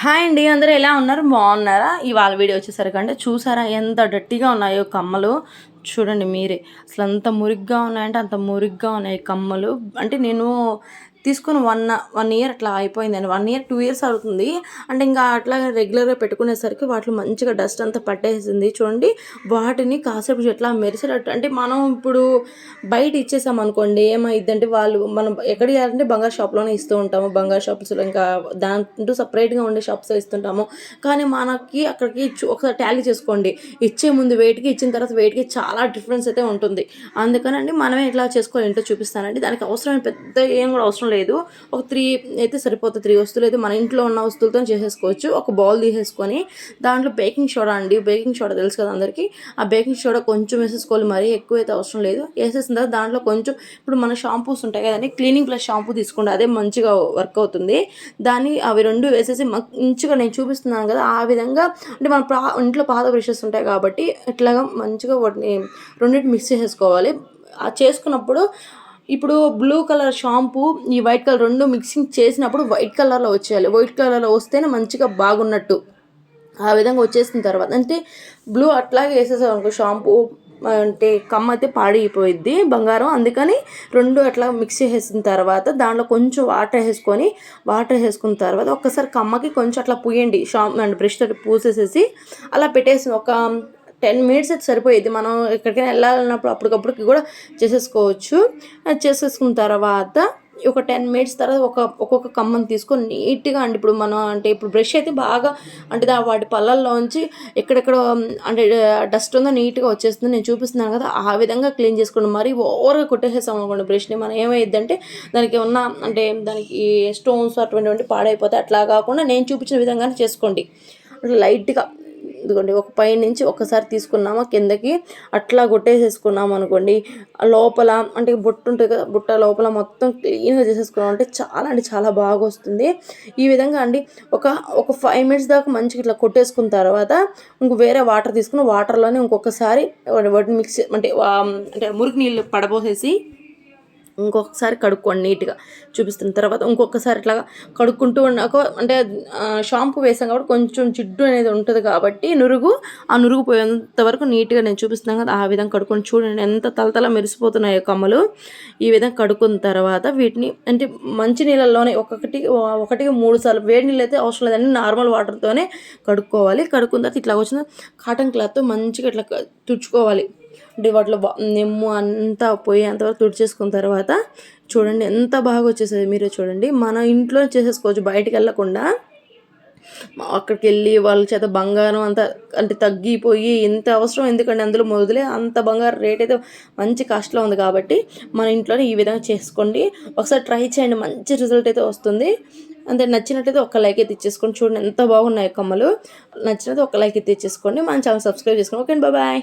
Hi అండి అందరూ ఎలా ఉన్నారు? బాగున్నారా? ఇవాళ వీడియో వచ్చేసరికి అంటే చూసారా ఎంత డట్టిగా ఉన్నాయో కమ్మలు? చూడండి మీరే. అసలు అంత మురిగ్గా ఉన్నాయంటే అంత మురిగ్గా ఉన్నాయి కమ్మలు. అంటే నేను తీసుకుని వన్ వన్ ఇయర్ అట్లా అయిపోయిందండి. వన్ ఇయర్ టూ ఇయర్స్ అవుతుంది. అంటే ఇంకా అట్లా రెగ్యులర్గా పెట్టుకునేసరికి వాటిలో మంచిగా డస్ట్ అంతా పట్టేసింది. చూడండి వాటిని కాసేపు ఎట్లా మెరిసేటట్టు అంటే మనం ఇప్పుడు బయట ఇచ్చేసాం అనుకోండి ఏమైందంటే వాళ్ళు మనం ఎక్కడ ఇవ్వాలంటే బంగారు షాప్లోనే ఇస్తూ ఉంటాము. బంగారు షాప్స్లో ఇంకా దాంట్లో సపరేట్గా ఉండే షాప్స్ ఇస్తుంటాము. కానీ మనకి అక్కడికి చూ- ఒకసారి టాలీ చేసుకోండి. ఇచ్చే ముందు వెయిట్కి ఇచ్చిన తర్వాత వెయిట్కి చాలా డిఫరెన్స్ అయితే ఉంటుంది. అందుకనండి మనమే ఇట్లా చేసుకోవాలి. ఏంటో చూపిస్తానండి. దానికి అవసరమైన పెద్ద ఏం కూడా అవసరం లేదు. లేదు. ఒక త్రీ అయితే సరిపోతుంది త్రీ వస్తువులు అయితే మన ఇంట్లో ఉన్న వస్తువులతో చేసేసుకోవచ్చు. ఒక బౌల్ తీసేసుకొని దాంట్లో బేకింగ్ సోడా అండి. బేకింగ్ సోడా తెలుసు కదా అందరికీ? ఆ బేకింగ్ సోడా కొంచెం వేసేసుకోవాలి. మరీ ఎక్కువ అయితే అవసరం లేదు. వేసేసిన తర్వాత దాంట్లో కొంచెం ఇప్పుడు మన షాంపూస్ ఉంటాయి కదండి. క్లీనింగ్ ప్లస్ షాంపూ తీసుకోండి. అదే మంచిగా వర్క్ అవుతుంది. దాన్ని అవి రెండు వేసేసి మంచిగా నేను చూపిస్తున్నాను కదా ఆ విధంగా అంటే మన ప్రా ఇంట్లో పాత బ్రషెస్ ఉంటాయి కాబట్టి ఇట్లాగా మంచిగా వాటిని రెండింటి మిక్స్ చేసేసుకోవాలి. ఆ చేసుకున్నప్పుడు ఇప్పుడు బ్లూ కలర్ షాంపూ ఈ వైట్ కలర్ రెండు మిక్సింగ్ చేసినప్పుడు వైట్ కలర్లో వచ్చేయాలి. వైట్ కలర్లో వస్తేనే మంచిగా బాగున్నట్టు. ఆ విధంగా వచ్చేసిన తర్వాత అంటే బ్లూ అట్లాగే వేసేసాం అనుకో షాంపూ అంటే కమ్మ అయితే పాడైపోయిద్ది బంగారం. అందుకని రెండు అట్లా మిక్స్ చేసిన తర్వాత దాంట్లో కొంచెం వాటర్ వేసుకొని వాటర్ వేసుకున్న తర్వాత ఒక్కసారి కమ్మకి కొంచెం అట్లా పూయండి షాంప్ అండ్ బ్రష్ తోటి పూసేసేసి అలా పెట్టేసి ఒక టెన్ మినిట్స్ అయితే సరిపోయేది. మనం ఎక్కడికైనా వెళ్ళాలన్నప్పుడు అప్పటికప్పుడుకి కూడా చేసేసుకోవచ్చు. అది చేసేసుకున్న తర్వాత ఒక టెన్ మినిట్స్ తర్వాత ఒక ఒక్కొక్క కమ్మని తీసుకొని నీట్గా అండి. ఇప్పుడు మనం అంటే ఇప్పుడు బ్రష్ అయితే బాగా అంటే దా వాటి పళ్ళల్లోంచి ఎక్కడెక్కడ అంటే డస్ట్ ఉందో నీట్గా వచ్చేస్తుంది. నేను చూపిస్తున్నాను కదా ఆ విధంగా క్లీన్ చేసుకోండి. మరీ ఓవర్గా కొట్టేసేసాం అనుకోండి బ్రష్ని. మనం ఏమైందంటే దానికి ఉన్న అంటే దానికి స్టోన్స్ అటువంటివి పాడైపోతాయి అట్లా కాకుండా నేను చూపించిన విధంగానే చేసుకోండి. లైట్గా ఇదిగోండి ఒక పై నుంచి ఒకసారి తీసుకున్నామా కిందకి అట్లా కొట్టేసేసుకున్నాం అనుకోండి లోపల అంటే బుట్ట ఉంటుంది కదా బుట్ట లోపల మొత్తం క్లీన్గా చేసేసుకున్నాం అంటే చాలా అంటే చాలా బాగా వస్తుంది. ఈ విధంగా అండి ఒక ఒక ఫైవ్ మినిట్స్ దాకా మంచిగా ఇట్లా కొట్టేసుకున్న తర్వాత ఇంక వేరే వాటర్ తీసుకుని వాటర్లోనే ఇంకొకసారి వాటిని మిక్స్ అంటే అంటే మురికి నీళ్ళు పడబోసేసి ఇంకొకసారి కడుక్కోండి నీట్గా. చూపిస్తున్న తర్వాత ఇంకొకసారి ఇట్లా కడుక్కుంటూ ఉన్నాక అంటే షాంపూ వేసాం కాబట్టి కొంచెం జిడ్డు అనేది ఉంటుంది కాబట్టి నురుగు ఆ నురుగు పోయేంత వరకు నీట్గా నేను చూపిస్తున్నాను కదా ఆ విధంగా కడుక్కొని చూడండి ఎంత తలతల మెరిసిపోతున్నాయో కమ్మలు. ఈ విధంగా కడుక్కున్న తర్వాత వీటిని అంటే మంచి నీళ్ళల్లోనే ఒకటి ఒకటికి మూడు సార్లు వేడి నీళ్ళు అయితే అవసరం లేదండి నార్మల్ వాటర్తోనే కడుక్కోవాలి. కడుక్కున్న తర్వాత ఇట్లా వచ్చిన కాటన్ క్లాత్తో మంచిగా ఇట్లా తుడుచుకోవాలి. అంటే వాటిలో నిమ్ము అంతా అంతా పోయేంతవరకు తుడిచేసుకున్న తర్వాత చూడండి ఎంత బాగా వచ్చేసేది మీరే చూడండి. మన ఇంట్లో చేసేసుకోవచ్చు బయటికి వెళ్ళకుండా. అక్కడికి వెళ్ళి వాళ్ళ చేత బంగారం అంతా అంటే తగ్గిపోయి ఎంత అవసరం ఎందుకంటే అందులో మొదలే అంత బంగారం రేట్ అయితే మంచి కాస్ట్లో ఉంది కాబట్టి మన ఇంట్లోనే ఈ విధంగా చేసుకోండి. ఒకసారి ట్రై చేయండి మంచి రిజల్ట్ అయితే వస్తుంది. అంటే నచ్చినట్టయితే ఒక లైక్ అయితే ఇచ్చేసుకోండి. చూడండి ఎంత బాగున్నాయి కమ్మలు. నచ్చినట్టు ఒక లైక్ అయితే ఇచ్చేసుకోండి. మన ఛానల్ సబ్స్క్రైబ్ చేసుకోండి. Okay bye.